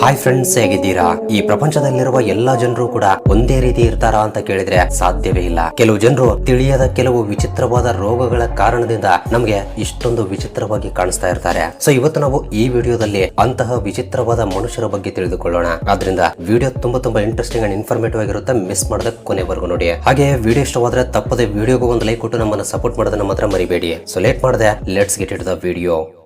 Hi friends ಹೇಗಿದ್ದೀರಾ? ಈ ಪ್ರಪಂಚದಲ್ಲಿರುವ ಎಲ್ಲಾ ಜನರು ಕೂಡ ಒಂದೇ ರೀತಿ ಇರ್ತಾರಾ ಅಂತ ಕೇಳಿದ್ರೆ ಸಾಧ್ಯವೇ ಇಲ್ಲ. ಕೆಲವು ಜನರು ತಿಳಿಯದ ಕೆಲವು ವಿಚಿತ್ರವಾದ ರೋಗಗಳ ಕಾರಣದಿಂದ ನಮಗೆ ಇಷ್ಟೊಂದು ವಿಚಿತ್ರವಾಗಿ ಕಾಣಿಸ್ತಾ ಇರ್ತಾರೆ. ಸೊ ಇವತ್ತು ನಾವು ಈ ವಿಡಿಯೋದಲ್ಲಿ ಅಂತಹ ವಿಚಿತ್ರವಾದ ಮನುಷ್ಯರ ಬಗ್ಗೆ ತಿಳಿದುಕೊಳ್ಳೋಣ. ಆದ್ರಿಂದ ವಿಡಿಯೋ ತುಂಬಾ ತುಂಬಾ ಇಂಟ್ರೆಸ್ಟಿಂಗ್ ಅಂಡ್ ಇನ್ಫಾರ್ಮೇಟಿವ್ ಆಗಿರುತ್ತೆ. ಮಿಸ್ ಮಾಡದ ಕೊನೆವರೆಗೂ ನೋಡಿ. ಹಾಗೆ ವಿಡಿಯೋ ಇಷ್ಟವಾದ್ರೆ ತಪ್ಪದೆ ವಿಡಿಯೋಗೂ ಒಂದು ಲೈಕ್ ಕೊಟ್ಟು ನಮ್ಮನ್ನ ಸಪೋರ್ಟ್ ಮಾಡೋದನ್ನ ಮಾತ್ರ ಮರಿಬೇಡಿ. ಸೊ ಲೇಟ್ ಮಾಡದೆ let's get it the video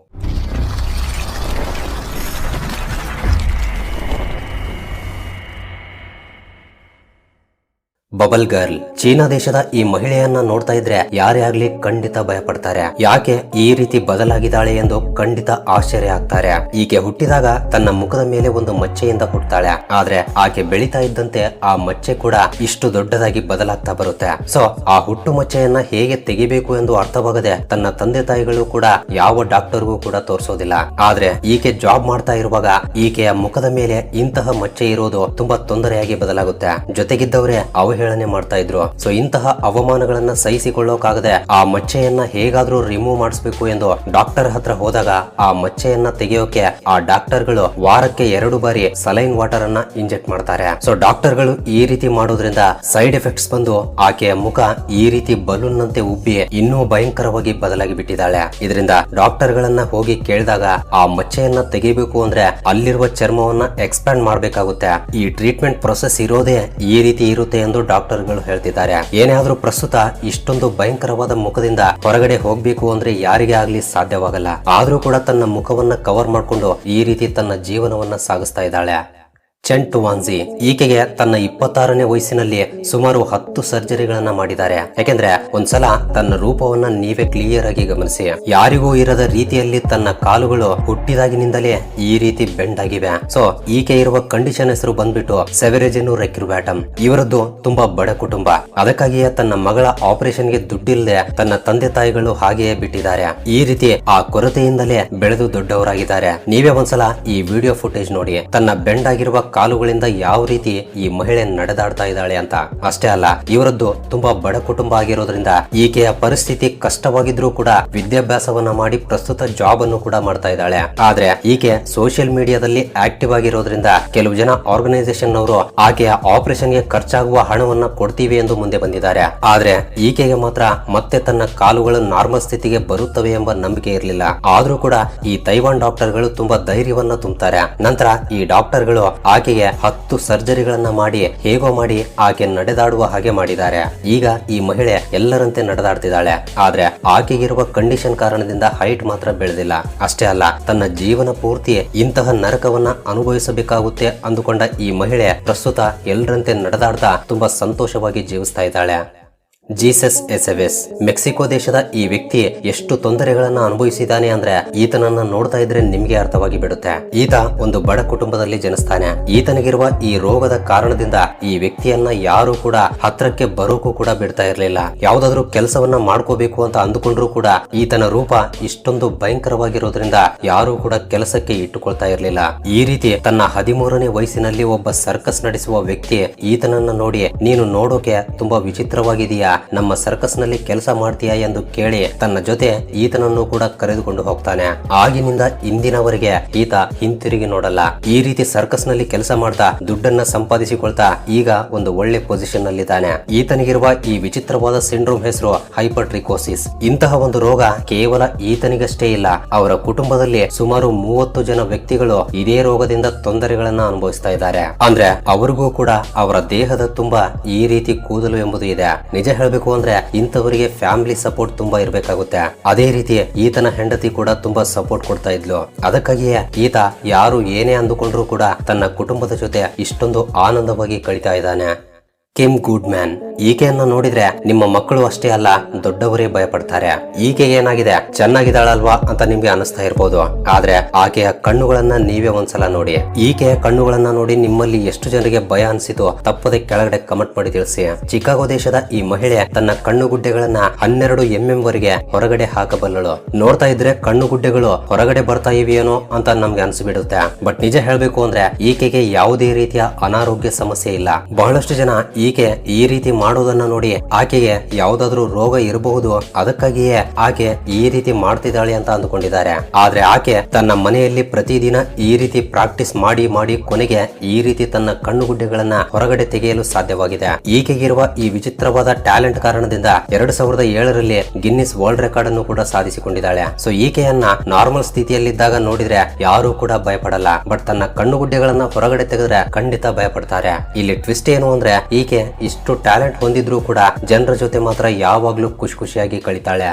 bubble girl. China ದೇಶದ ಈ ಮಹಿಳೆಯನ್ನ ನೋಡ್ತಾ ಇದ್ರೆ ಯಾರೇ ಆಗ್ಲಿ ಖಂಡಿತ ಭಯ ಪಡ್ತಾರೆ ಯಾಕೆ ಈ ರೀತಿ ಬದಲಾಗಿದ್ದಾಳೆ ಎಂದು ಖಂಡಿತ ಆಶ್ಚರ್ಯ ಆಗ್ತಾರೆ. ಈಕೆ ಹುಟ್ಟಿದಾಗ ತನ್ನ ಮುಖದ ಮೇಲೆ ಒಂದು ಮಚ್ಚೆಯಿಂದ ಹುಟ್ಟುತ್ತಾಳೆ ಆದ್ರೆ ಆಕೆ ಬೆಳೀತಾ ಇದ್ದಂತೆ ಆ ಮಚ್ಚೆ ಕೂಡ ಇಷ್ಟು ದೊಡ್ಡದಾಗಿ ಬದಲಾಗ್ತಾ ಬರುತ್ತೆ. ಸೊ, ಆ ಹುಟ್ಟು ಮಚ್ಚೆಯನ್ನ ಹೇಗೆ ತೆಗಿಬೇಕು ಎಂದು ಅರ್ಥವಾಗದೆ ತನ್ನ ತಂದೆ ತಾಯಿಗಳು ಕೂಡ ಯಾವ ಡಾಕ್ಟರ್ಗೂ ಕೂಡ ತೋರಿಸೋದಿಲ್ಲ. ಆದ್ರೆ ಈಕೆ ಜಾಬ್ ಮಾಡ್ತಾ ಇರುವಾಗ ಈಕೆಯ ಮುಖದ ಮೇಲೆ ಇಂತಹ ಮಚ್ಚೆ ಇರೋದು ತುಂಬಾ ತೊಂದರೆಯಾಗಿ ಬದಲಾಗುತ್ತೆ. ಜೊತೆಗಿದ್ದವರೇ ಅವಹೇಳನೆ ಮಾಡ್ತಾ ಇದ್ರು. ಸೊ ಇಂತಹ ಅವಮಾನಗಳನ್ನ ಸಹಿಸಿಕೊಳ್ಳೋಕಾಗದೆ ಆ ಮಚ್ಚೆಯನ್ನ ಹೇಗಾದ್ರೂ ರಿಮೂವ್ ಮಾಡಿಸ್ಬೇಕು ಎಂದು ಡಾಕ್ಟರ್ ಹತ್ರ ಹೋದಾಗ ಆ ಮಚ್ಚೆಯನ್ನ ತೆಗೆಯೋಕೆ ಆ ಡಾಕ್ಟರ್ಗಳು ವಾರಕ್ಕೆ ಎರಡು ಬಾರಿ ಸಲೈನ್ ವಾಟರ್ ಅನ್ನ ಇಂಜೆಕ್ಟ್ ಮಾಡ್ತಾರೆ. ಸೊ ಡಾಕ್ಟರ್ಗಳು ಈ ರೀತಿ ಮಾಡೋದ್ರಿಂದ ಸೈಡ್ ಎಫೆಕ್ಟ್ಸ್ ಬಂದು ಆಕೆಯ ಮುಖ ಈ ರೀತಿ ಬಲೂನ್ ನಂತೆ ಉಬ್ಬಿ ಇನ್ನೂ ಭಯಂಕರವಾಗಿ ಬದಲಾಗಿ ಬಿಟ್ಟಿದ್ದಾಳೆ. ಇದರಿಂದ ಡಾಕ್ಟರ್ ಗಳನ್ನ ಹೋಗಿ ಕೇಳಿದಾಗ ಆ ಮಚ್ಚೆಯನ್ನ ತೆಗಿಬೇಕು ಅಂದ್ರೆ ಅಲ್ಲಿರುವ ಚರ್ಮವನ್ನ ಎಕ್ಸ್ಪ್ಯಾಂಡ್ ಮಾಡಬೇಕಾಗುತ್ತೆ. ಈ ಟ್ರೀಟ್ಮೆಂಟ್ ಪ್ರೊಸೆಸ್ ಇರೋದೇ ಈ ರೀತಿ ಇರುತ್ತೆ ಎಂದು ಡಾಕ್ಟರ್ಗಳು ಹೇಳ್ತಿದ್ದಾರೆ. ಏನೇ ಪ್ರಸ್ತುತ ಇಷ್ಟೊಂದು ಭಯಂಕರವಾದ ಮುಖದಿಂದ ಹೊರಗಡೆ ಹೋಗ್ಬೇಕು ಅಂದ್ರೆ ಯಾರಿಗೆ ಆಗ್ಲಿ ಸಾಧ್ಯವಾಗಲ್ಲ. ಆದ್ರೂ ಕೂಡ ತನ್ನ ಮುಖವನ್ನ ಕವರ್ ಮಾಡ್ಕೊಂಡು ಈ ರೀತಿ ತನ್ನ ಜೀವನವನ್ನ ಸಾಗಿಸ್ತಾ ಇದ್ದಾಳೆ. ಚೆಂಟ್ ವಾನ್ಸಿ ಈಕೆಗೆ ತನ್ನ ಇಪ್ಪತ್ತಾರನೇ ವಯಸ್ಸಿನಲ್ಲಿ ಸುಮಾರು ಹತ್ತು ಸರ್ಜರಿಗಳನ್ನ ಮಾಡಿದ್ದಾರೆ. ಯಾಕೆಂದ್ರೆ ಒಂದ್ಸಲ ತನ್ನ ರೂಪವನ್ನ ನೀವೇ ಕ್ಲಿಯರ್ ಆಗಿ ಗಮನಿಸಿ. ಯಾರಿಗೂ ಇರದ ರೀತಿಯಲ್ಲಿ ತನ್ನ ಕಾಲುಗಳು ಹುಟ್ಟಿದಾಗಿನಿಂದಲೇ ಈ ರೀತಿ ಬೆಂಡ್ ಆಗಿವೆ. ಸೊ ಈಕೆ ಇರುವ ಕಂಡೀಷನ್ ಹೆಸರು ಬಂದ್ಬಿಟ್ಟು ಸೆವೆರೇಜನು ರೆಕ್ರೂಬ್ಯಾಟಮ್ ಇವರದ್ದು ತುಂಬಾ ಬಡ ಕುಟುಂಬ. ಅದಕ್ಕಾಗಿಯೇ ತನ್ನ ಮಗಳ ಆಪರೇಷನ್ಗೆ ದುಡ್ಡಿಲ್ಲದೆ ತನ್ನ ತಂದೆ ತಾಯಿಗಳು ಹಾಗೆಯೇ ಬಿಟ್ಟಿದ್ದಾರೆ. ಈ ರೀತಿ ಆ ಕೊರತೆಯಿಂದಲೇ ಬೆಳೆದು ದೊಡ್ಡವರಾಗಿದ್ದಾರೆ. ನೀವೇ ಒಂದ್ಸಲ ಈ ವಿಡಿಯೋ ಫುಟೇಜ್ ನೋಡಿ. ತನ್ನ ಬೆಂಡ್ ಆಗಿರುವ ಕಾಲುಗಳಿಂದ ಯಾವ ರೀತಿ ಈ ಮಹಿಳೆ ನಡೆದಾಡ್ತಾ ಇದ್ದಾಳೆ ಅಂತ? ಅಷ್ಟೇ ಅಲ್ಲ, ಇವರದ್ದು ತುಂಬಾ ಬಡ ಕುಟುಂಬ ಆಗಿರೋದ್ರಿಂದ ಈಕೆಯ ಪರಿಸ್ಥಿತಿ ಕಷ್ಟವಾಗಿದ್ರೂ ಕೂಡ ವಿದ್ಯಾಭ್ಯಾಸವನ್ನ ಮಾಡಿ ಪ್ರಸ್ತುತ ಜಾಬ್ ಅನ್ನು ಕೂಡ ಮಾಡ್ತಾ ಇದ್ದಾಳೆ. ಆದ್ರೆ ಈಕೆ ಸೋಷಿಯಲ್ ಮೀಡಿಯಾದಲ್ಲಿ ಆಕ್ಟಿವ್ ಆಗಿರೋದ್ರಿಂದ ಕೆಲವು ಜನ ಆರ್ಗನೈಸೇಷನ್ ಅವರು ಆಕೆಯ ಆಪರೇಷನ್ಗೆ ಖರ್ಚಾಗುವ ಹಣವನ್ನ ಕೊಡ್ತೀವಿ ಎಂದು ಮುಂದೆ ಬಂದಿದ್ದಾರೆ. ಆದ್ರೆ ಈಕೆಗೆ ಮಾತ್ರ ಮತ್ತೆ ತನ್ನ ಕಾಲುಗಳು ನಾರ್ಮಲ್ ಸ್ಥಿತಿಗೆ ಬರುತ್ತವೆ ಎಂಬ ನಂಬಿಕೆ ಇರಲಿಲ್ಲ. ಆದ್ರೂ ಕೂಡ ಈ ತೈವಾನ್ ಡಾಕ್ಟರ್ಗಳು ತುಂಬಾ ಧೈರ್ಯವನ್ನ ತುಂಬುತ್ತಾರೆ ನಂತರ ಈ ಡಾಕ್ಟರ್ಗಳು ಆಕೆಗೆ ಹತ್ತು ಸರ್ಜರಿಗಳನ್ನ ಮಾಡಿ, ಹೇಗೋ ಮಾಡಿ ಆಕೆ ನಡೆದಾಡುವ ಹಾಗೆ ಮಾಡಿದ್ದಾರೆ. ಈಗ ಈ ಮಹಿಳೆ ಎಲ್ಲರಂತೆ ನಡೆದಾಡ್ತಿದ್ದಾಳೆ. ಆದ್ರೆ ಆಕೆಗಿರುವ ಕಂಡೀಷನ್ ಕಾರಣದಿಂದ ಹೈಟ್ ಮಾತ್ರ ಬೆಳೆದಿಲ್ಲ. ಅಷ್ಟೇ ಅಲ್ಲ, ತನ್ನ ಜೀವನ ಪೂರ್ತಿ ಇಂತಹ ನರಕವನ್ನ ಅನುಭವಿಸಬೇಕಾಗುತ್ತೆ ಅಂದುಕೊಂಡ ಈ ಮಹಿಳೆ ಪ್ರಸ್ತುತ ಎಲ್ಲರಂತೆ ನಡೆದಾಡ್ತಾ ತುಂಬಾ ಸಂತೋಷವಾಗಿ ಜೀವಿಸ್ತಾ ಇದ್ದಾಳೆ. ಜೀಸಸ್ ಎಸ್ಎಸ್ ಮೆಕ್ಸಿಕೋ ದೇಶದ ಈ ವ್ಯಕ್ತಿ ಎಷ್ಟು ತೊಂದರೆಗಳನ್ನ ಅನುಭವಿಸಿದಾನೆ ಅಂದ್ರೆ ಈತನನ್ನ ನೋಡ್ತಾ ಇದ್ರೆ ನಿಮ್ಗೆ ಅರ್ಥವಾಗಿ ಬಿಡುತ್ತೆ. ಈತ ಒಂದು ಬಡ ಕುಟುಂಬದಲ್ಲಿ ಜನಿಸ್ತಾನೆ. ಈತನಿಗಿರುವ ಈ ರೋಗದ ಕಾರಣದಿಂದ ಈ ವ್ಯಕ್ತಿಯನ್ನ ಯಾರು ಕೂಡ ಹತ್ರಕ್ಕೆ ಬರೋಕು ಕೂಡ ಬಿಡ್ತಾ ಇರ್ಲಿಲ್ಲ. ಯಾವ್ದಾದ್ರು ಕೆಲಸವನ್ನ ಮಾಡ್ಕೋಬೇಕು ಅಂತ ಅಂದುಕೊಂಡ್ರು ಕೂಡ ಈತನ ರೂಪ ಇಷ್ಟೊಂದು ಭಯಂಕರವಾಗಿರೋದ್ರಿಂದ ಯಾರು ಕೂಡ ಕೆಲಸಕ್ಕೆ ಇಟ್ಟುಕೊಳ್ತಾ ಇರ್ಲಿಲ್ಲ. ಈ ರೀತಿ ತನ್ನ ಹದಿಮೂರನೇ ವಯಸ್ಸಿನಲ್ಲಿ ಒಬ್ಬ ಸರ್ಕಸ್ ನಡೆಸುವ ವ್ಯಕ್ತಿ ಈತನನ್ನ ನೋಡಿ, ನೀನು ನೋಡೋಕೆ ತುಂಬಾ ವಿಚಿತ್ರವಾಗಿದೆಯಾ? ನಮ್ಮ ಸರ್ಕಸ್ನಲ್ಲಿ ಕೆಲಸ ಮಾಡ್ತೀಯಾ ಎಂದು ಕೇಳಿ ತನ್ನ ಜೊತೆ ಈತನನ್ನು ಕೂಡ ಕರೆದುಕೊಂಡು ಹೋಗ್ತಾನೆ. ಆಗಿನಿಂದ ಇಂದಿನವರೆಗೆ ಈತ ಹಿಂತಿರುಗಿ ನೋಡಲ್ಲ. ಈ ರೀತಿ ಸರ್ಕಸ್ನಲ್ಲಿ ಕೆಲಸ ಮಾಡ್ತಾ ದುಡ್ಡನ್ನ ಸಂಪಾದಿಸಿಕೊಳ್ತಾ ಈಗ ಒಂದು ಒಳ್ಳೆ ಪೊಸಿಷನ್ ನಲ್ಲಿದ್ದಾನೆ ಈತನಿಗಿರುವ ಈ ವಿಚಿತ್ರವಾದ ಸಿಂಡ್ರೋಮ್ ಹೆಸರು ಹೈಪರ್ಟ್ರಿಕೋಸಿಸ್. ಇಂತಹ ಒಂದು ರೋಗ ಕೇವಲ ಈತನಿಗಷ್ಟೇ ಇಲ್ಲ, ಅವರ ಕುಟುಂಬದಲ್ಲಿ ಸುಮಾರು ಮೂವತ್ತು ಜನ ವ್ಯಕ್ತಿಗಳು ಇದೇ ರೋಗದಿಂದ ತೊಂದರೆಗಳನ್ನ ಅನುಭವಿಸ್ತಾ ಇದ್ದಾರೆ. ಅಂದ್ರೆ ಅವರಿಗೂ ಕೂಡ ಅವರ ದೇಹದ ತುಂಬಾ ಈ ರೀತಿ ಕೂದಲು ಎಂಬುದು ಇದೆ. ನಿಜ ಹೇಳ್ಬೇಕು ಅಂದ್ರೆ ಇಂಥವರಿಗೆ ಫ್ಯಾಮಿಲಿ ಸಪೋರ್ಟ್ ತುಂಬಾ ಇರಬೇಕಾಗುತ್ತೆ. ಅದೇ ರೀತಿ ಈತನ ಹೆಂಡತಿ ಕೂಡ ತುಂಬಾ ಸಪೋರ್ಟ್ ಕೊಡ್ತಾ ಇದ್ಲು. ಅದಕ್ಕಾಗಿಯೇ ಈತ ಯಾರು ಏನೇ ಅಂದುಕೊಂಡ್ರು ಕೂಡ ತನ್ನ ಕುಟುಂಬದ ಜೊತೆ ಇಷ್ಟೊಂದು ಆನಂದವಾಗಿ ಕಳಿತಾ ಇದ್ದಾನೆ. ಕಿಮ್ ಗುಡ್ ಮ್ಯಾನ್ ಈಕೆಯನ್ನ ನೋಡಿದ್ರೆ ನಿಮ್ಮ ಮಕ್ಕಳು ಅಷ್ಟೇ ಅಲ್ಲ, ದೊಡ್ಡವರೇ ಭಯಪಡ್ತಾರೆ. ಈಕೆಗೆ ಏನಾಗಿದೆ? ಚೆನ್ನಾಗಿದ್ದಾಳಲ್ವಾ ಅಂತ ನಿಮ್ಗೆ ಅನಿಸ್ತಾ ಇರ್ಬೋದು. ಆದ್ರೆ ಆಕೆಯ ಕಣ್ಣುಗಳನ್ನ ನೀವೇ ಒಂದ್ಸಲ ನೋಡಿ. ಈಕೆಯ ಕಣ್ಣುಗಳನ್ನ ನೋಡಿ ನಿಮ್ಮಲ್ಲಿ ಎಷ್ಟು ಜನರಿಗೆ ಭಯ ಅನಿಸಿತು ತಪ್ಪದೆ ಕೆಳಗಡೆ ಕಮೆಂಟ್ ಮಾಡಿ ತಿಳಿಸಿ. ಚಿಕಾಗೋ ದೇಶದ ಈ ಮಹಿಳೆ ತನ್ನ ಕಣ್ಣುಗುಡ್ಡೆಗಳನ್ನ ಹನ್ನೆರಡು ಎಂಎಂ ವರೆಗೆ ಹೊರಗಡೆ ಹಾಕಬಲ್ಲಳು. ನೋಡ್ತಾ ಇದ್ರೆ ಕಣ್ಣುಗುಡ್ಡೆಗಳು ಹೊರಗಡೆ ಬರ್ತಾ ಇವೆಯೇನೋ ಅಂತ ನಮ್ಗೆ ಅನ್ಸ್ಬಿಡುತ್ತೆ. ಬಟ್ ನಿಜ ಹೇಳ್ಬೇಕು ಅಂದ್ರೆ ಈಕೆಗೆ ಯಾವುದೇ ರೀತಿಯ ಅನಾರೋಗ್ಯ ಸಮಸ್ಯೆ ಇಲ್ಲ. ಬಹಳಷ್ಟು ಜನ ಈಕೆ ಈ ರೀತಿ ಮಾಡೋದನ್ನ ನೋಡಿ ಆಕೆಗೆ ಯಾವ್ದಾದ್ರು ರೋಗ ಇರಬಹುದು. ಅದಕ್ಕಾಗಿಯೇ ಆಕೆ ಈ ರೀತಿ ಮಾಡ್ತಿದ್ದಾಳೆ ಅಂತ ಅಂದುಕೊಂಡಿದ್ದಾರೆ. ಆದ್ರೆ ಆಕೆ ತನ್ನ ಮನೆಯಲ್ಲಿ ಪ್ರತಿದಿನ ಈ ರೀತಿ ಪ್ರಾಕ್ಟೀಸ್ ಮಾಡಿ ಮಾಡಿ ಕೊನೆಗೆ ಈ ರೀತಿ ತನ್ನ ಕಣ್ಣುಗುಡ್ಡೆಗಳನ್ನ ಹೊರಗಡೆ ತೆಗೆಯಲು ಸಾಧ್ಯವಾಗಿದೆ. ಈಕೆಗಿರುವ ಈ ವಿಚಿತ್ರವಾದ ಟ್ಯಾಲೆಂಟ್ ಕಾರಣದಿಂದ ಎರಡು ಸಾವಿರದ ಏಳರಲ್ಲಿ ಗಿನ್ನಿಸ್ ವರ್ಲ್ಡ್ ರೆಕಾರ್ಡ್ ಅನ್ನು ಕೂಡ ಸಾಧಿಸಿಕೊಂಡಿದ್ದಾಳೆ. ಸೊ ಈಕೆಯನ್ನ ನಾರ್ಮಲ್ ಸ್ಥಿತಿಯಲ್ಲಿದ್ದಾಗ ನೋಡಿದ್ರೆ ಯಾರು ಕೂಡ ಭಯಪಡಲ್ಲ. ಬಟ್ ತನ್ನ ಕಣ್ಣುಗುಡ್ಡೆಗಳನ್ನ ಹೊರಗಡೆ ತೆಗೆದ್ರೆ ಖಂಡಿತ ಭಯಪಡ್ತಾರೆ. ಇಲ್ಲಿ ಟ್ವಿಸ್ಟ್ ಏನು ಅಂದ್ರೆ ಈಕೆ ಇಷ್ಟು ಟ್ಯಾಲೆಂಟ್ ಹೊಂದಿದ್ರು ಕೂಡ ಜನರ ಜೊತೆ ಮಾತ್ರ ಯಾವಾಗ್ಲೂ ಖುಷಿ ಖುಷಿಯಾಗಿ ಕಳಿತಾಳೆ.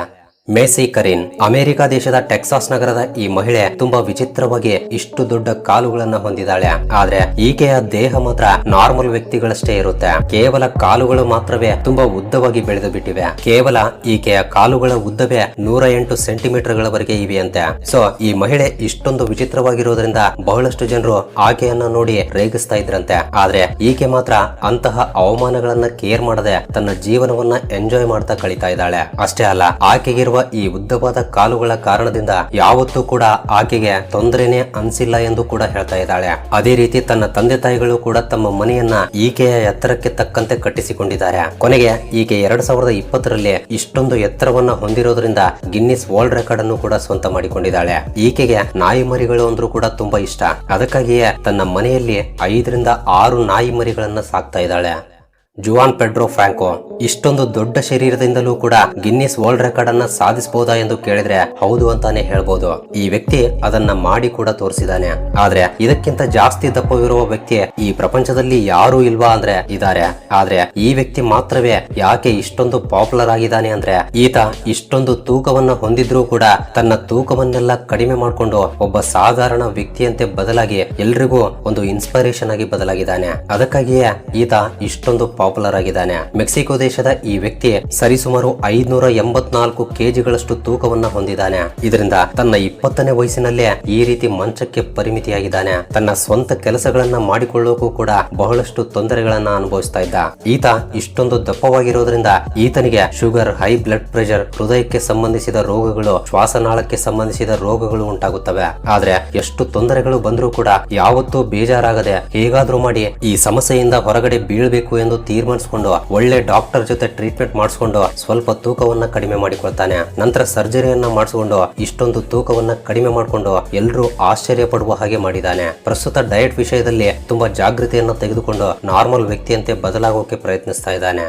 ಮೇಸಿ ಕರೀನ್ ಅಮೆರಿಕ ದೇಶದ ಟೆಕ್ಸಾಸ್ ನಗರದ ಈ ಮಹಿಳೆ ತುಂಬಾ ವಿಚಿತ್ರವಾಗಿ ಇಷ್ಟು ದೊಡ್ಡ ಕಾಲುಗಳನ್ನ ಹೊಂದಿದ್ದಾಳೆ ಆದ್ರೆ ಈಕೆಯ ದೇಹ ಮಾತ್ರ ನಾರ್ಮಲ್ ವ್ಯಕ್ತಿಗಳಷ್ಟೇ ಇರುತ್ತೆ. ಕೇವಲ ಕಾಲುಗಳು ಮಾತ್ರವೇ ತುಂಬಾ ಉದ್ದವಾಗಿ ಬೆಳೆದು ಬಿಟ್ಟಿವೆ ಕೇವಲ ಈಕೆಯ ಕಾಲುಗಳ ಉದ್ದವೇ ನೂರ ಎಂಟು ಸೆಂಟಿಮೀಟರ್ ಗಳವರೆಗೆ ಇವೆಯಂತೆ. ಸೊ ಈ ಮಹಿಳೆ ಇಷ್ಟೊಂದು ವಿಚಿತ್ರವಾಗಿರೋದ್ರಿಂದ ಬಹಳಷ್ಟು ಜನರು ಆಕೆಯನ್ನ ನೋಡಿ ರೇಗಿಸ್ತಾ ಇದ್ರಂತೆ. ಆದ್ರೆ ಈಕೆ ಮಾತ್ರ ಅಂತಹ ಅವಮಾನಗಳನ್ನ ಕೇರ್ ಮಾಡದೆ ತನ್ನ ಜೀವನವನ್ನ ಎಂಜಾಯ್ ಮಾಡ್ತಾ ಕಳೀತಾ ಇದ್ದಾಳೆ. ಅಷ್ಟೇ ಅಲ್ಲ, ಆಕೆಗಿರುವ ಈ ಉದ್ದವಾದ ಕಾಲುಗಳ ಕಾರಣದಿಂದ ಯಾವತ್ತೂ ಕೂಡ ಆಕೆಗೆ ತೊಂದರೆನೆ ಅನ್ಸಿಲ್ಲ ಎಂದು ಕೂಡ ಹೇಳ್ತಾ ಇದ್ದಾಳೆ. ಅದೇ ರೀತಿ ತನ್ನ ತಂದೆ ತಾಯಿಗಳು ಕೂಡ ತಮ್ಮ ಮನೆಯನ್ನ ಈಕೆಯ ಎತ್ತರಕ್ಕೆ ತಕ್ಕಂತೆ ಕಟ್ಟಿಸಿಕೊಂಡಿದ್ದಾರೆ. ಕೊನೆಗೆ ಈಕೆ ಎರಡ್ ಸಾವಿರದ ಇಪ್ಪತ್ತರಲ್ಲಿ ಇಷ್ಟೊಂದು ಎತ್ತರವನ್ನ ಹೊಂದಿರೋದ್ರಿಂದ ಗಿನ್ನಿಸ್ ವರ್ಲ್ಡ್ ರೆಕಾರ್ಡ್ ಅನ್ನು ಕೂಡ ಸ್ವಂತ ಮಾಡಿಕೊಂಡಿದ್ದಾಳೆ. ಈಕೆಗೆ ನಾಯಿ ಮರಿಗಳು ಅಂದ್ರೂ ಕೂಡ ತುಂಬಾ ಇಷ್ಟ. ಅದಕ್ಕಾಗಿಯೇ ತನ್ನ ಮನೆಯಲ್ಲಿ ಐದರಿಂದ ಆರು ನಾಯಿ ಮರಿಗಳನ್ನ ಸಾಕ್ತಾ ಇದ್ದಾಳೆ. ಜುವಾನ್ ಪೆಡ್ರೋ ಫ್ರಾಂಕೋ, ಇಷ್ಟೊಂದು ದೊಡ್ಡ ಶರೀರದಿಂದಲೂ ಕೂಡ ಗಿನ್ನಿಸ್ ವರ್ಲ್ಡ್ ರೆಕಾರ್ಡ್ ಅನ್ನ ಸಾಧಿಸಬಹುದಾ ಎಂದು ಕೇಳಿದ್ರೆ ಹೌದು ಅಂತಾನೆ ಹೇಳ್ಬೋದು. ಈ ವ್ಯಕ್ತಿ ಅದನ್ನ ಮಾಡಿ ಕೂಡ ತೋರಿಸಿದಾನೆ ಆದ್ರೆ ಇದಕ್ಕಿಂತ ಜಾಸ್ತಿ ದಪ್ಪವಿರುವ ವ್ಯಕ್ತಿ ಈ ಪ್ರಪಂಚದಲ್ಲಿ ಯಾರು ಇಲ್ವಾ ಅಂದ್ರೆ ಇದಾರೆ ಆದ್ರೆ ಈ ವ್ಯಕ್ತಿ ಮಾತ್ರವೇ ಯಾಕೆ ಇಷ್ಟೊಂದು ಪಾಪ್ಯುಲರ್ ಆಗಿದ್ದಾನೆ ಅಂದ್ರೆ ಈತ ಇಷ್ಟೊಂದು ತೂಕವನ್ನ ಹೊಂದಿದ್ರೂ ಕೂಡ ತನ್ನ ತೂಕವನ್ನೆಲ್ಲ ಕಡಿಮೆ ಮಾಡಿಕೊಂಡು ಒಬ್ಬ ಸಾಧಾರಣ ವ್ಯಕ್ತಿಯಂತೆ ಬದಲಾಗಿ ಎಲ್ರಿಗೂ ಒಂದು ಇನ್ಸ್ಪಿರೇಷನ್ ಆಗಿ ಬದಲಾಗಿದ್ದಾನೆ. ಅದಕ್ಕಾಗಿಯೇ ಈತ ಇಷ್ಟೊಂದು ಪಾಪ್ಯುಲರ್ ಆಗಿದ್ದಾನೆ. ಮೆಕ್ಸಿಕೋ ದೇಶದ ಈ ವ್ಯಕ್ತಿ ಸರಿಸುಮಾರು ಐದ್ನೂರ ಎಂಬತ್ನಾಲ್ಕು ಕೆಜಿಗಳಷ್ಟು ತೂಕವನ್ನ ಹೊಂದಿದ್ದಾನೆ. ಇದರಿಂದ ತನ್ನ ಇಪ್ಪತ್ತನೇ ವಯಸ್ಸಿನಲ್ಲೇ ಈ ರೀತಿ ಮಂಚಕ್ಕೆ ಪರಿಮಿತಿಯಾಗಿದ್ದಾನೆ. ತನ್ನ ಸ್ವಂತ ಕೆಲಸಗಳನ್ನ ಮಾಡಿಕೊಳ್ಳೋಕು ಕೂಡ ಬಹಳಷ್ಟು ತೊಂದರೆಗಳನ್ನ ಅನುಭವಿಸ್ತಾ ಇದ್ದ. ಈತ ಇಷ್ಟೊಂದು ದಪ್ಪವಾಗಿರೋದ್ರಿಂದ ಈತನಿಗೆ ಶುಗರ್, ಹೈ ಬ್ಲಡ್ ಪ್ರೆಷರ್, ಹೃದಯಕ್ಕೆ ಸಂಬಂಧಿಸಿದ ರೋಗಗಳು, ಶ್ವಾಸನಾಳಕ್ಕೆ ಸಂಬಂಧಿಸಿದ ರೋಗಗಳು ಉಂಟಾಗುತ್ತವೆ. ಆದ್ರೆ ಎಷ್ಟು ತೊಂದರೆಗಳು ಬಂದರೂ ಕೂಡ ಯಾವತ್ತೂ ಬೇಜಾರಾಗದೆ ಹೇಗಾದ್ರೂ ಮಾಡಿ ಈ ಸಮಸ್ಯೆಯಿಂದ ಹೊರಗಡೆ ಬೀಳ್ಬೇಕು ಎಂದು ತೀರ್ಮಾನಿಸಿಕೊಂಡು, ಒಳ್ಳೆ ಡಾಕ್ಟರ್ ಜೊತೆ ಟ್ರೀಟ್ಮೆಂಟ್ ಮಾಡಿಸ್ಕೊಂಡು ಸ್ವಲ್ಪ ತೂಕವನ್ನ ಕಡಿಮೆ ಮಾಡಿಕೊಳ್ತಾನೆ. ನಂತರ ಸರ್ಜರಿಯನ್ನ ಮಾಡಿಸಿಕೊಂಡು ಇಷ್ಟೊಂದು ತೂಕವನ್ನ ಕಡಿಮೆ ಮಾಡಿಕೊಂಡು ಎಲ್ಲರೂ ಆಶ್ಚರ್ಯ ಪಡುವ ಹಾಗೆ ಮಾಡಿದ್ದಾನೆ ಪ್ರಸ್ತುತ ಡಯಟ್ ವಿಷಯದಲ್ಲಿ ತುಂಬಾ ಜಾಗೃತಿಯನ್ನು ತೆಗೆದುಕೊಂಡು ನಾರ್ಮಲ್ ವ್ಯಕ್ತಿಯಂತೆ ಬದಲಾಗೋಕೆ ಪ್ರಯತ್ನಿಸ್ತಾ ಇದ್ದಾನೆ.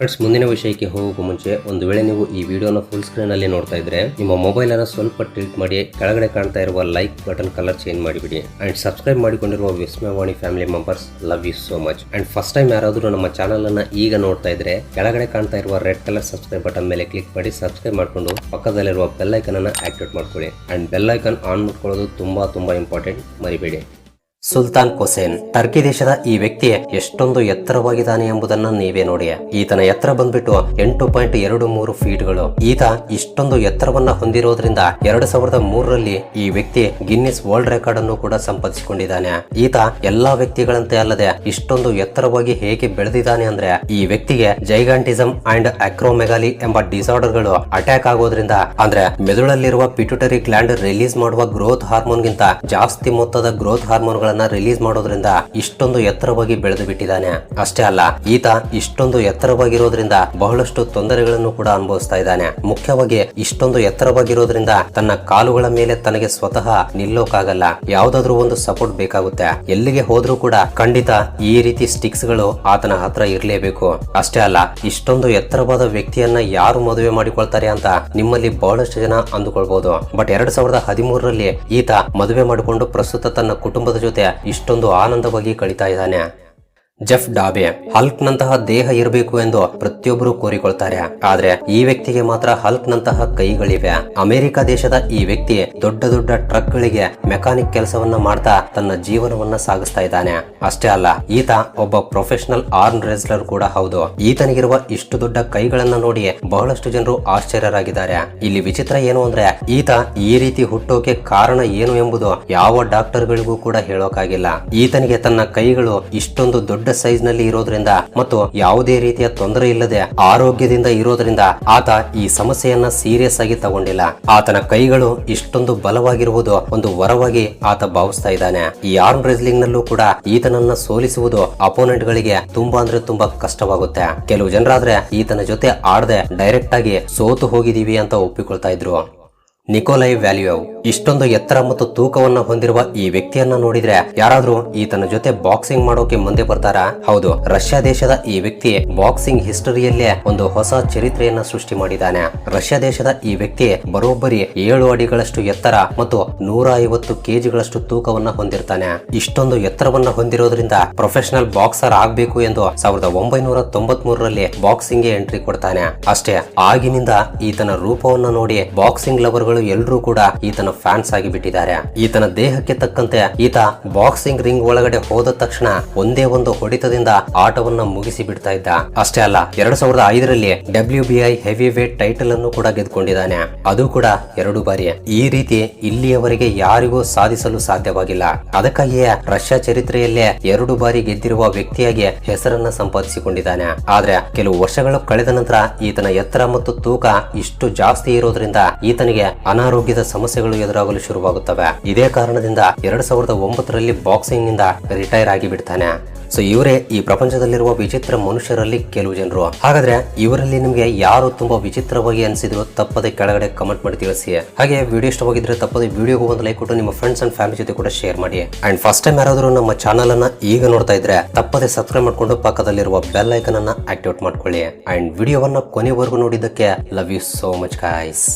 ಫ್ರೆಂಡ್ಸ್ ಮುಂದಿನ ವಿಷಯಕ್ಕೆ ಹೋಗೋಕ್ಕೂ ಮುಂಚೆ ಒಂದು ವೇಳೆ ನೀವು ಈ ವಿಡಿಯೋನ ಫುಲ್ ಸ್ಕ್ರೀನ್ ಅಲ್ಲಿ ನೋಡ್ತಾ ಇದ್ರೆ ನಿಮ್ಮ ಮೊಬೈಲ್ ಅನ್ನ ಸ್ವಲ್ಪ ಟಿಲ್ಟ್ ಮಾಡಿ ಕೆಳಗಡೆ ಕಾಣ್ತಾ ಇರುವ ಲೈಕ್ ಬಟನ್ ಕಲರ್ ಚೇಂಜ್ ಮಾಡಿಬಿಡಿ. ಅಂಡ್ ಸಬ್ಸ್ಕ್ರೈಬ್ ಮಾಡಿಕೊಂಡಿರುವ Vismayavani family members love you so much and first time ಯಾರಾದರೂ ನಮ್ಮ ಚಾನಲ್ ಅನ್ನ ಈಗ ನೋಡ್ತಾ ಇದ್ರೆ ಕೆಳಗಡೆ ಕಾಣ್ತಾ ಇರುವ ರೆಡ್ ಕಲರ್ ಸಬ್ಸ್ಕ್ರೈಬ್ ಬಟನ್ ಮೇಲೆ ಕ್ಲಿಕ್ ಮಾಡಿ ಸಬ್ಸ್ಕ್ರೈಬ್ ಮಾಡಿಕೊಂಡು ಪಕ್ಕದಲ್ಲಿರುವ ಬೆಲ್ ಐಕನ್ ಅನ್ನ ಆಕ್ಟಿವೇಟ್ ಮಾಡ್ಕೊಳ್ಳಿ. ಅಂಡ್ ಬೆಲ್ ಐಕನ್ ಆನ್ ಮಾಡ್ಕೊಳ್ಳೋದು ತುಂಬಾ ತುಂಬಾ ಇಂಪಾರ್ಟೆಂಟ್ ಮರಿಬೇಡಿ. ಸುಲ್ತಾನ್ ಕೊಸೇನ್ ಟರ್ಕಿ ದೇಶದ ಈ ವ್ಯಕ್ತಿ ಎಷ್ಟೊಂದು ಎತ್ತರವಾಗಿದ್ದಾನೆ ಎಂಬುದನ್ನ ನೀವೇ ನೋಡಿ. ಈತನ ಎತ್ತರ ಬಂದ್ಬಿಟ್ಟು ಎಂಟು ಪಾಯಿಂಟ್ ಎರಡು ಮೂರು ಫೀಟ್ಗಳು. ಈತ ಇಷ್ಟೊಂದು ಎತ್ತರವನ್ನ ಹೊಂದಿರೋದ್ರಿಂದ ಎರಡ್ ಸಾವಿರದ ಮೂರರಲ್ಲಿ ಈ ವ್ಯಕ್ತಿ ಗಿನ್ನಿಸ್ ವರ್ಲ್ಡ್ ರೆಕಾರ್ಡ್ ಅನ್ನು ಕೂಡ ಸಂಪಾದಿಸಿಕೊಂಡಿದ್ದಾನೆ. ಈತ ಎಲ್ಲಾ ವ್ಯಕ್ತಿಗಳಂತೆ ಅಲ್ಲದೆ ಇಷ್ಟೊಂದು ಎತ್ತರವಾಗಿ ಹೇಗೆ ಬೆಳೆದಿದ್ದಾನೆ ಅಂದ್ರೆ ಈ ವ್ಯಕ್ತಿಗೆ ಜೈಗಾಂಟಿಸಮ್ ಅಂಡ್ ಅಕ್ರೋಮೆಗಾಲಿ ಎಂಬ ಡಿಸಾರ್ಡರ್ಗಳು ಅಟ್ಯಾಕ್ ಆಗೋದ್ರಿಂದ ಅಂದ್ರೆ ಮೆದುಳಲ್ಲಿರುವ ಪಿಟ್ಯುಟರಿ ಗ್ಲ್ಯಾಂಡ್ ರಿಲೀಸ್ ಮಾಡುವ ಗ್ರೋತ್ ಹಾರ್ಮೋನ್ ಗಿಂತ ಜಾಸ್ತಿ ಮೊತ್ತದ ಗ್ರೋತ್ ಹಾರ್ಮೋನ್ ಗಳನ್ನ ರಿಲೀಸ್ ಮಾಡೋದ್ರಿಂದ ಇಷ್ಟೊಂದು ಎತ್ತರವಾಗಿ ಬೆಳೆದು ಬಿಟ್ಟಿದ್ದಾನೆ. ಅಷ್ಟೇ ಅಲ್ಲ, ಈತ ಇಷ್ಟೊಂದು ಎತ್ತರವಾಗಿರೋದ್ರಿಂದ ಬಹಳಷ್ಟು ತೊಂದರೆಗಳನ್ನು ಕೂಡ ಅನುಭವಿಸ್ತಾ ಇದ್ದಾನೆ. ಮುಖ್ಯವಾಗಿ ಇಷ್ಟೊಂದು ಎತ್ತರವಾಗಿರೋದ್ರಿಂದ ತನ್ನ ಕಾಲುಗಳ ಮೇಲೆ ತನಗೆ ಸ್ವತಃ ನಿಲ್ಲೋಕಾಗಲ್ಲ. ಯಾವ್ದಾದ್ರು ಒಂದು ಸಪೋರ್ಟ್ ಬೇಕಾಗುತ್ತೆ. ಎಲ್ಲಿಗೆ ಹೋದ್ರೂ ಕೂಡ ಖಂಡಿತ ಈ ರೀತಿ ಸ್ಟಿಕ್ಸ್ಗಳು ಆತನ ಹತ್ರ ಇರಲೇಬೇಕು. ಅಷ್ಟೇ ಅಲ್ಲ, ಇಷ್ಟೊಂದು ಎತ್ತರವಾದ ವ್ಯಕ್ತಿಯನ್ನ ಯಾರು ಮದುವೆ ಮಾಡಿಕೊಳ್ತಾರೆ ಅಂತ ನಿಮ್ಮಲ್ಲಿ ಬಹಳಷ್ಟು ಜನ ಅಂದುಕೊಳ್ಬಹುದು ಬಟ್ ಎರಡ್ ಸಾವಿರದ ಹದಿಮೂರರಲ್ಲಿ ಈತ ಮದುವೆ ಮಾಡಿಕೊಂಡು ಪ್ರಸ್ತುತ ತನ್ನ ಕುಟುಂಬದ ಜೊತೆ ಇಷ್ಟೊಂದು ಆನಂದವಾಗಿ ಕಳೀತಾ ಇದ್ದಾನೆ. ಜೆಫ್ ಡಾಬೆ ಹಲ್ಕ್ ನಂತಹ ದೇಹ ಇರಬೇಕು ಎಂದು ಪ್ರತಿಯೊಬ್ಬರು ಕೋರಿಕೊಳ್ತಾರೆ. ಆದ್ರೆ ಈ ವ್ಯಕ್ತಿಗೆ ಮಾತ್ರ ಹಲ್ಕ್ ನಂತಹ ಕೈಗಳಿವೆ. ಅಮೆರಿಕ ದೇಶದ ಈ ವ್ಯಕ್ತಿ ದೊಡ್ಡ ದೊಡ್ಡ ಟ್ರಕ್ ಗಳಿಗೆ ಮೆಕ್ಯಾನಿಕ್ ಕೆಲಸವನ್ನ ಮಾಡ್ತಾ ತನ್ನ ಜೀವನವನ್ನ ಸಾಗಿಸ್ತಾ ಇದ್ದಾನೆ. ಅಷ್ಟೇ ಅಲ್ಲ, ಈತ ಒಬ್ಬ ಪ್ರೊಫೆಷನಲ್ ಆರ್ಮ್ ರೆಸ್ಲರ್ ಕೂಡ ಹೌದು. ಈತನಿಗಿರುವ ಇಷ್ಟು ದೊಡ್ಡ ಕೈಗಳನ್ನ ನೋಡಿ ಬಹಳಷ್ಟು ಜನರು ಆಶ್ಚರ್ಯರಾಗಿದ್ದಾರೆ. ಇಲ್ಲಿ ವಿಚಿತ್ರ ಏನು ಅಂದ್ರೆ, ಈತ ಈ ರೀತಿ ಹುಟ್ಟೋಕೆ ಕಾರಣ ಏನು ಎಂಬುದು ಯಾವ ಡಾಕ್ಟರ್ಗಳಿಗೂ ಕೂಡ ಹೇಳೋಕಾಗಿಲ್ಲ. ಈತನಿಗೆ ತನ್ನ ಕೈಗಳು ಇಷ್ಟೊಂದು ದೊಡ್ಡ ದೊಡ್ಡ ಸೈಜ್ನಲ್ಲಿ ಇರೋದ್ರಿಂದ ಮತ್ತು ಯಾವುದೇ ರೀತಿಯ ತೊಂದರೆ ಇಲ್ಲದೆ ಆರೋಗ್ಯದಿಂದ ಇರೋದ್ರಿಂದ ಆತ ಈ ಸಮಸ್ಯೆಯನ್ನ ಸೀರಿಯಸ್ ಆಗಿ ತಗೊಂಡಿಲ್ಲ. ಆತನ ಕೈಗಳು ಇಷ್ಟೊಂದು ಬಲವಾಗಿರುವುದು ಒಂದು ವರವಾಗಿ ಆತ ಭಾವಿಸ್ತಾ ಇದ್ದಾನೆ. ಈ ಆರ್ಮ್ ರೆಸ್ಲಿಂಗ್ ನಲ್ಲೂ ಕೂಡ ಈತನನ್ನ ಸೋಲಿಸುವುದು ಅಪೋನೆಂಟ್ ಗಳಿಗೆ ತುಂಬಾ ಅಂದ್ರೆ ತುಂಬಾ ಕಷ್ಟವಾಗುತ್ತೆ. ಕೆಲವು ಜನರಾದ್ರೆ ಈತನ ಜೊತೆ ಆಡದೆ ಡೈರೆಕ್ಟ್ ಆಗಿ ಸೋತು ಹೋಗಿದೀವಿ ಅಂತ ಒಪ್ಪಿಕೊಳ್ತಾ ಇದ್ರು. ನಿಕೋಲೈ ವ್ಯಾಲ್ಯೂ ಇಷ್ಟೊಂದು ಎತ್ತರ ಮತ್ತು ತೂಕವನ್ನ ಹೊಂದಿರುವ ಈ ವ್ಯಕ್ತಿಯನ್ನ ನೋಡಿದ್ರೆ ಯಾರಾದ್ರೂ ಈತನ ಜೊತೆ ಬಾಕ್ಸಿಂಗ್ ಮಾಡೋಕೆ ಮುಂದೆ ಬರ್ತಾರಾ? ಹೌದು, ರಷ್ಯಾ ದೇಶದ ಈ ವ್ಯಕ್ತಿ ಬಾಕ್ಸಿಂಗ್ ಹಿಸ್ಟರಿಯಲ್ಲೇ ಒಂದು ಹೊಸ ಚರಿತ್ರೆಯನ್ನ ಸೃಷ್ಟಿ ಮಾಡಿದ್ದಾನೆ. ರಷ್ಯಾ ದೇಶದ ಈ ವ್ಯಕ್ತಿ ಬರೋಬ್ಬರಿ ಏಳು ಅಡಿಗಳಷ್ಟು ಎತ್ತರ ಮತ್ತು ನೂರ ಐವತ್ತು ಕೆಜಿಗಳಷ್ಟು ತೂಕವನ್ನ ಹೊಂದಿರ್ತಾನೆ. ಇಷ್ಟೊಂದು ಎತ್ತರವನ್ನ ಹೊಂದಿರೋದ್ರಿಂದ ಪ್ರೊಫೆಷನಲ್ ಬಾಕ್ಸರ್ ಆಗ್ಬೇಕು ಎಂದು ಸಾವಿರದ ಒಂಬೈನೂರ ತೊಂಬತ್ ಮೂರರಲ್ಲಿ ಬಾಕ್ಸಿಂಗ್ಗೆ ಎಂಟ್ರಿ ಕೊಡ್ತಾನೆ. ಅಷ್ಟೇ, ಆಗಿನಿಂದ ಈತನ ರೂಪವನ್ನ ನೋಡಿ ಬಾಕ್ಸಿಂಗ್ ಲವರ್ಗಳು ಎಲ್ಲರೂ ಕೂಡ ಈತನ ಫ್ಯಾನ್ಸ್ ಆಗಿ ಬಿಟ್ಟಿದ್ದಾರೆ. ಈತನ ದೇಹಕ್ಕೆ ತಕ್ಕಂತೆ ಈತ ಬಾಕ್ಸಿಂಗ್ ರಿಂಗ್ ಒಳಗಡೆ ಹೋದ ತಕ್ಷಣ ಒಂದೇ ಒಂದು ಹೊಡಿತದಿಂದ ಆಟವನ್ನ ಮುಗಿಸಿ ಬಿಡ್ತಾ ಇದ್ದ. ಅಷ್ಟೇ ಅಲ್ಲ, ಎರಡ್ ಸಾವಿರದ ಐದರಲ್ಲಿ W B I heavyweight title ಅನ್ನು ಕೂಡ ಗೆದ್ದುಕೊಂಡಿದ್ದಾನೆ ಅದು ಕೂಡ ಎರಡು ಬಾರಿ. ಈ ರೀತಿ ಇಲ್ಲಿಯವರೆಗೆ ಯಾರಿಗೂ ಸಾಧಿಸಲು ಸಾಧ್ಯವಾಗಿಲ್ಲ. ಅದಕ್ಕಾಗಿಯೇ ರಷ್ಯಾ ಚರಿತ್ರೆಯಲ್ಲೇ ಎರಡು ಬಾರಿ ಗೆದ್ದಿರುವ ವ್ಯಕ್ತಿಯಾಗಿ ಹೆಸರನ್ನ ಸಂಪಾದಿಸಿಕೊಂಡಿದ್ದಾನೆ. ಆದ್ರೆ ಕೆಲವು ವರ್ಷಗಳು ಕಳೆದ ನಂತರ ಈತನ ಎತ್ತರ ಮತ್ತು ತೂಕ ಇಷ್ಟು ಜಾಸ್ತಿ ಇರೋದ್ರಿಂದ ಈತನಿಗೆ ಅನಾರೋಗ್ಯದ ಸಮಸ್ಯೆಗಳು ಎದುರಾಗಲು ಶುರುವಾಗುತ್ತವೆ. ಇದೇ ಕಾರಣದಿಂದ ಎರಡ್ ಸಾವಿರದ ಒಂಬತ್ತರಲ್ಲಿ ಬಾಕ್ಸಿಂಗ್ನಿಂದ ರಿಟೈರ್ ಆಗಿ ಬಿಡ್ತಾನೆ ಸೊ, ಇವರೇ ಈ ಪ್ರಪಂಚದಲ್ಲಿರುವ ವಿಚಿತ್ರ ಮನುಷ್ಯರಲ್ಲಿ ಕೆಲವು ಜನರು. ಹಾಗಾದ್ರೆ ಇವರಲ್ಲಿ ನಿಮಗೆ ಯಾರು ತುಂಬಾ ವಿಚಿತ್ರವಾಗಿ ಅನಿಸಿದ್ರು ತಪ್ಪದೆ ಕೆಳಗಡೆ ಕಮೆಂಟ್ ಮಾಡಿ ತಿಳಿಸಿ. ಹಾಗೆ ವಿಡಿಯೋ ಇಷ್ಟವಾಗಿದ್ರೆ ತಪ್ಪದೆ ವಿಡಿಯೋಗೂ ಒಂದು ಲೈಕ್ ಕೊಟ್ಟು ನಿಮ್ಮ ಫ್ರೆಂಡ್ಸ್ ಅಂಡ್ ಫ್ಯಾಮಿಲಿ ಜೊತೆ ಕೂಡ ಶೇರ್ ಮಾಡಿ. ಅಂಡ್ ಫಸ್ಟ್ ಟೈಮ್ ಯಾರಾದರೂ ನಮ್ಮ ಚಾನಲ್ ಅನ್ನ ಈಗ ನೋಡ್ತಾ ಇದ್ರೆ ತಪ್ಪದೆ ಸಬ್ಸ್ಕ್ರೈಬ್ ಮಾಡ್ಕೊಂಡು ಪಕ್ಕದಲ್ಲಿರುವ ಬೆಲ್ ಐಕನ್ ಅನ್ನ ಆಕ್ಟಿವೇಟ್ ಮಾಡ್ಕೊಳ್ಳಿ. ಅಂಡ್ ವಿಡಿಯೋವನ್ನ ಕೊನೆವರೆಗೂ ನೋಡಿದ್ದಕ್ಕೆ love you so much guys